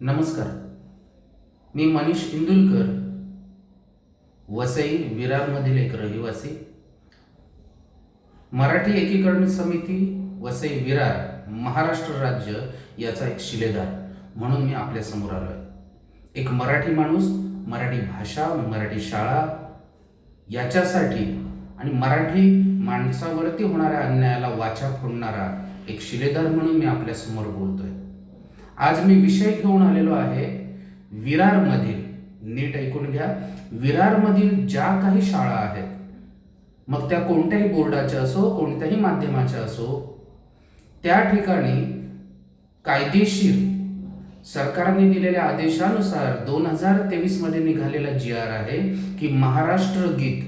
नमस्कार. मी मनीष इंदुलकर वसई विरारमधील एक रहिवासी. मराठी एकीकरण समिती वसई विरार महाराष्ट्र राज्य याचा एक शिलेदार म्हणून मी आपल्यासमोर आलो आहे एक मराठी माणूस मराठी भाषा मराठी शाळा याच्यासाठी आणि मराठी माणसावरती होणाऱ्या अन्यायाला वाचा फोडणारा एक शिलेदार म्हणून मी आपल्यासमोर बोलतोय. आज मी विषय घेऊन आलेलो आहे विरारमधील. नीट ऐकून घ्या. विरारमधील ज्या काही शाळा आहेत मग त्या कोणत्याही बोर्डाच्या असो कोणत्याही माध्यमाच्या असो त्या ठिकाणी कायदेशीर सरकारने दिलेल्या आदेशानुसार दोन हजार तेवीसमध्ये निघालेला जी आर आहे की महाराष्ट्र गीत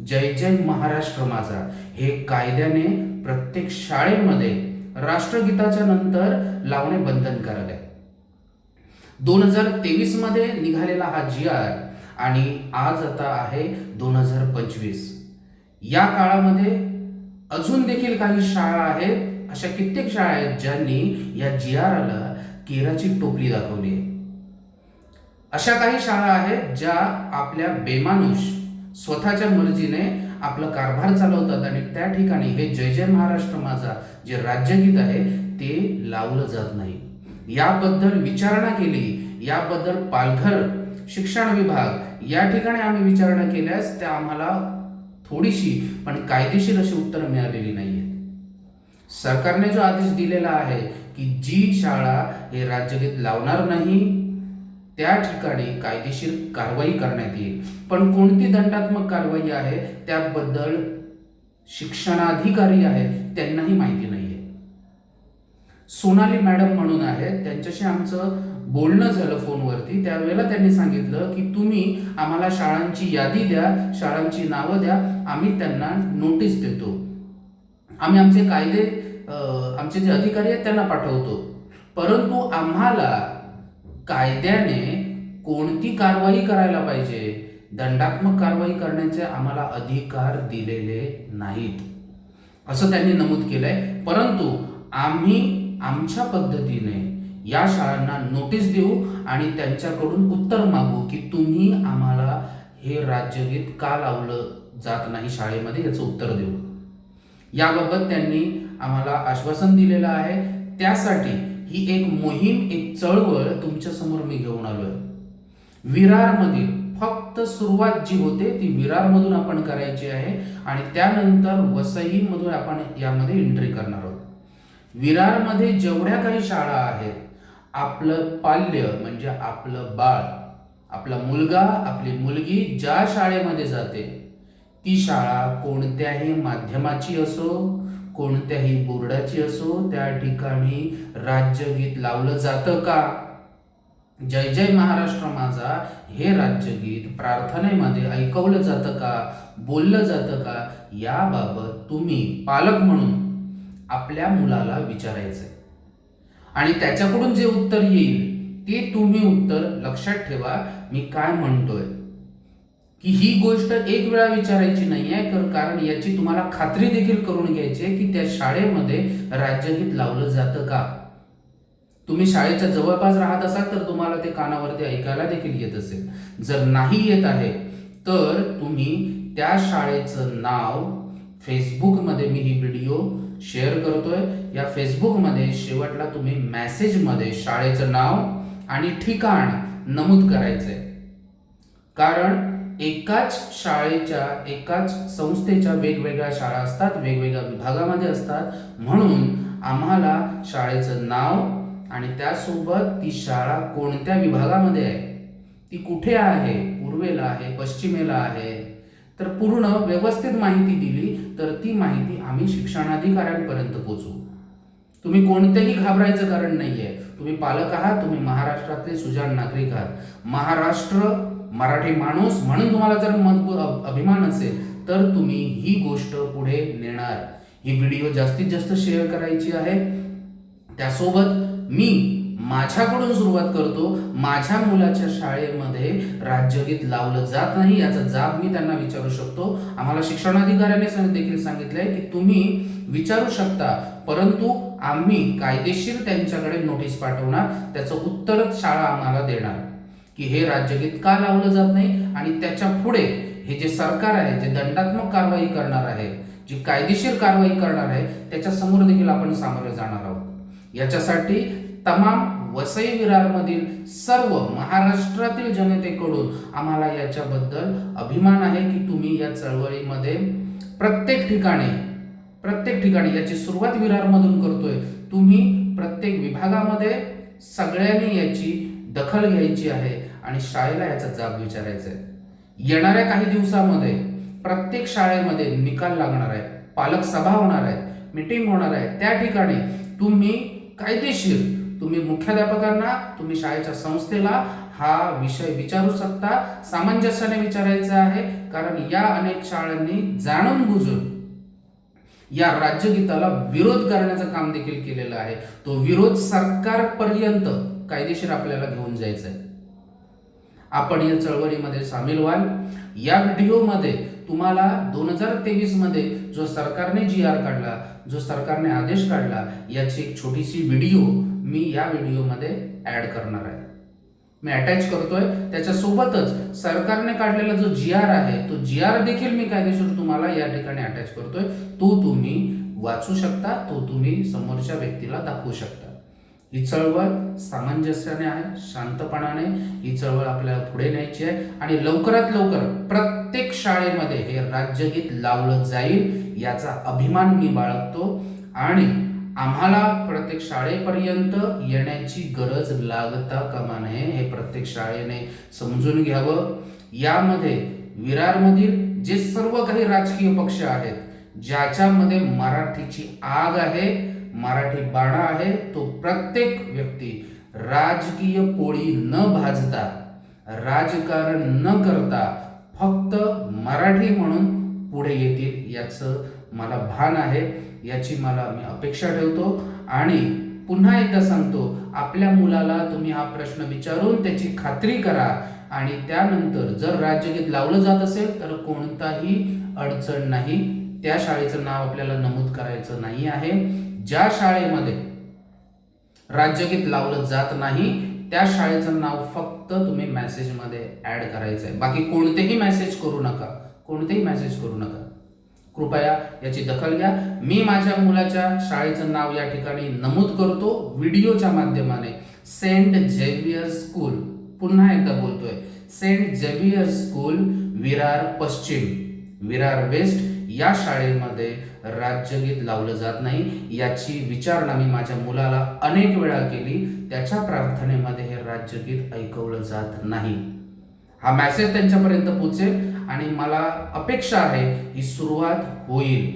जय जय महाराष्ट्र माझा हे कायद्याने प्रत्येक शाळेमध्ये राष्ट्रगीताच्या नंतर लावणे बंधनकारक आहे दोन हजार तेवीसमध्ये निघालेला हा जी आर आणि आज आता आहे दोन हजार पंचवीस. या काळामध्ये अजून देखील काही शाळा आहेत अशा कित्येक शाळा आहेत ज्यांनी या जी आरला केराची टोपली दाखवली आहे. अशा काही शाळा आहेत ज्या आपल्या बेमानुष स्वतःच्या मर्जीने आपलं कारभार चालवतात आणि त्या ठिकाणी हे जय जय महाराष्ट्र माझा जे राज्यगीत आहे ते लावलं जात नाही. याबद्दल विचारणा केली याबद्दल पालघर शिक्षण विभाग या ठिकाणी आम्ही विचारणा केल्यास त्या आम्हाला थोडीशी पण कायदेशीर अशी उत्तरं मिळालेली नाही आहेत सरकारने जो आदेश दिलेला आहे की जी शाळा हे राज्यगीत लावणार नाही त्या ठिकाणी कायदेशीर कारवाई करण्यात येईल. पण कोणती दंडात्मक कारवाई आहे? त्याबद्दल शिक्षणाधिकारी आहेत त्यांनाही माहिती नाहीये. सोनाली मॅडम म्हणून आहेत. त्यांच्याशी आमचं बोलणं झालं फोनवरती. त्यावेळेला त्यांनी सांगितलं की तुम्ही आम्हाला शाळांची यादी द्या शाळांची नावं द्या. आम्ही त्यांना नोटीस देतो. आम्ही आमचे कायदे आमचे जे अधिकारी आहेत त्यांना पाठवतो. परंतु आम्हाला कायद्याने कोणती कारवाई करायला पाहिजे? दंडात्मक कारवाई करण्याचे आम्हाला अधिकार दिलेले नाहीत. असं त्यांनी नमूद केलंय. परंतु आम्ही आमच्या पद्धतीने या शाळांना नोटीस देऊ आणि त्यांच्याकडून उत्तर मागू की तुम्ही आम्हाला हे राज्यगीत का लावलं जात नाही शाळेमध्ये याचं उत्तर देऊ. याबाबत त्यांनी आम्हाला आश्वासन दिलेलं आहे. त्यासाठी ही एक मोहीम एक चळवळ तुमच्यासमोर मी घेऊन आलोय. विरारमधील फक्त सुरुवात जी होते ती विरारमधून आपण करायची आहे आणि त्यानंतर वसईमधून आपण यामध्ये एंट्री करणार आहोत. विरारमध्ये जेवढ्या काही शाळा आहेत आपलं पाल्य म्हणजे आपलं बाळ आपला मुलगा आपली मुलगी ज्या शाळेमध्ये जाते ती शाळा कोणत्याही माध्यमाची असो कोणत्याही बोर्डाची असो त्या ठिकाणी राज्यगीत लावलं जातं का? जय जय महाराष्ट्र माझा हे राज्यगीत प्रार्थनेमध्ये ऐकवलं जातं का? बोललं जातं का? याबाबत तुम्ही पालक म्हणून आपल्या मुलाला विचारायचंय. आणि त्याच्याकडून जे उत्तर येईल ते तुम्ही उत्तर लक्षात ठेवा. मी काय म्हणतोय? की ही गोष्ट एक वेळा विचारायची नाही आहे कारण याची तुम्हाला खात्री देखील करून घ्यायची आहे की त्या शाळेमध्ये राज्यगीत लावलं जातं का? तुम्ही शाळेच्या जवळपास राहत असाल तर तुम्हाला ते कानावरती ऐकायला देखील येत असेल. जर नाही येत आहे तर तुम्ही त्या शाळेचं नाव फेसबुकमध्ये मी ही व्हिडिओ शेअर करतोय या फेसबुकमध्ये शेवटला तुम्ही मेसेजमध्ये शाळेचं नाव आणि ठिकाण नमूद करायचंय. कारण एकाच शाळेच्या एकाच संस्थेच्या वेगवेगळ्या शाळा असतात वेगवेगळ्या विभागामध्ये असतात. म्हणून आम्हाला शाळेचं नाव आणि त्यासोबत ती शाळा कोणत्या विभागामध्ये आहे? ती कुठे आहे? पूर्वेला आहे पश्चिमेला आहे. तर पूर्ण व्यवस्थित माहिती दिली तर ती माहिती आम्ही शिक्षणाधिकाऱ्यांपर्यंत पोचू तुम्ही कोणतेही घाबरायचं कारण नाही आहे तुम्ही पालक आहात तुम्ही महाराष्ट्रातले सुजाण नागरिक आहात. महाराष्ट्र मराठी माणूस म्हणून तुम्हाला जर मत अभिमान असेल तर तुम्ही ही गोष्ट पुढे नेणार. ही व्हिडिओ जास्तीत जास्त शेअर करायची आहे. त्यासोबत मी माझ्याकडून सुरुवात करतो. माझ्या मुलाच्या शाळेमध्ये राज्यगीत लावलं जात नाही याचा जाब मी त्यांना विचारू शकतो. आम्हाला शिक्षणाधिकाऱ्याने सांग- देखील सांगितलंय की तुम्ही विचारू शकता परंतु आम्ही कायदेशीर त्यांच्याकडे नोटीस पाठवणार. त्याचं उत्तरच शाळा आम्हाला देणार. की हे राज्यगीत का लावलं जात नाही आणि त्याच्या पुढे हे जे सरकार आहे जे दंडात्मक कारवाई करणार आहे जी कायदेशीर कारवाई करणार आहे त्याच्यासमोर देखील आपण सामोरे जाणार आहोत. याच्यासाठी तमाम वसई विरारमधील सर्व महाराष्ट्रातील जनतेकडून आम्हाला याच्याबद्दल अभिमान आहे की तुम्ही या चळवळीमध्ये प्रत्येक ठिकाणी प्रत्येक ठिकाणी याची सुरुवात विरारमधून करतोय. तुम्ही प्रत्येक विभागामध्ये सगळ्यांनी याची दखल घ्यायची आहे. आणि शाळेला याचा जाब विचारायचा आहे येणाऱ्या काही दिवसामध्ये प्रत्येक शाळेमध्ये निकाल लागणार आहे पालक सभा होणार आहे मीटिंग होणार आहे. त्या ठिकाणी तुम्ही कायदेशीर तुम्ही मुख्याध्यापकांना तुम्ही शाळेच्या संस्थेला हा विषय विचारू शकता. सामंजस्याने विचारायचा आहे कारण या अनेक शाळांनी जाणून बुजून या राज्यगीताला विरोध करण्याचं काम देखील केलेलं आहे. तो विरोध सरकारपर्यंत कायदेशीर आपल्याला घेऊन जायचा आहे आपण या चळवळीमध्ये सामील व्हाल. या व्हिडिओमध्ये तुम्हाला दोन हजार तेवीसमध्ये जो सरकारने जी आर काढला जो सरकारने आदेश काढला याची एक छोटीशी व्हिडिओ मी या व्हिडिओमध्ये ऍड करणार आहे. मी अटॅच करतोय. त्याच्यासोबतच सरकारने काढलेला जो जी आर आहे तो जी आर देखील मी कायदेशीर तुम्हाला या ठिकाणी अटॅच करतोय. तो तुम्ही वाचू शकता तो तुम्ही समोरच्या व्यक्तीला दाखवू शकता. ही चळवळ सामंजस्याने आहे शांतपणाने ही चळवळ आपल्याला पुढे न्यायची आहे आणि लवकरात लवकर प्रत्येक शाळेमध्ये हे राज्यगीत लावलं जाईल याचा अभिमान मी बाळगतो. आणि आम्हाला प्रत्येक शाळेपर्यंत येण्याची गरज लागता कामा नये हे प्रत्येक शाळेने समजून घ्यावं. यामध्ये विरारमधील जे सर्व काही राजकीय पक्ष आहेत ज्याच्यामध्ये मराठीची आग आहे मराठी बाणा आहे तो प्रत्येक व्यक्ती राजकीय पोळी न भाजता राजकारण न करता फक्त मराठी म्हणून पुढे येतील याचं मला भान आहे याची मला मी अपेक्षा ठेवतो. आणि पुन्हा एकदा सांगतो आपल्या मुलाला तुम्ही हा प्रश्न विचारून त्याची खात्री करा. आणि त्यानंतर जर राज्यगीत लावलं जात असेल तर कोणताही अडचण नाही. त्या शाळेचं नाव आपल्याला नमूद करायचं नाही आहे. ज्या शाळेमध्ये राज्यगीत लावलं जात नाही त्या शाळेचं नाव फक्त तुम्ही मेसेजमध्ये ॲड करायचं आहे बाकी कोणतेही मेसेज करू नका. कोणतेही मेसेज करू नका. कृपया याची दखल घ्या. मी माझ्या मुलाच्या शाळेचं नाव या ठिकाणी नमूद करतो. व्हिडिओच्या माध्यमाने सेंट झेवियर स्कूल पुन्हा एकदा बोलतोय. सेंट झेवियर स्कूल विरार पश्चिम. विरार वेस्ट या शाळेमध्ये राज्यगीत लावलं जात नाही. याची विचारणा मी माझ्या मुलाला अनेक वेळा केली. त्याच्या प्रार्थनेमध्ये हे राज्यगीत ऐकवलं जात नाही. हा मॅसेज त्यांच्यापर्यंत पोचेल आणि मला अपेक्षा आहे ही सुरुवात होईल.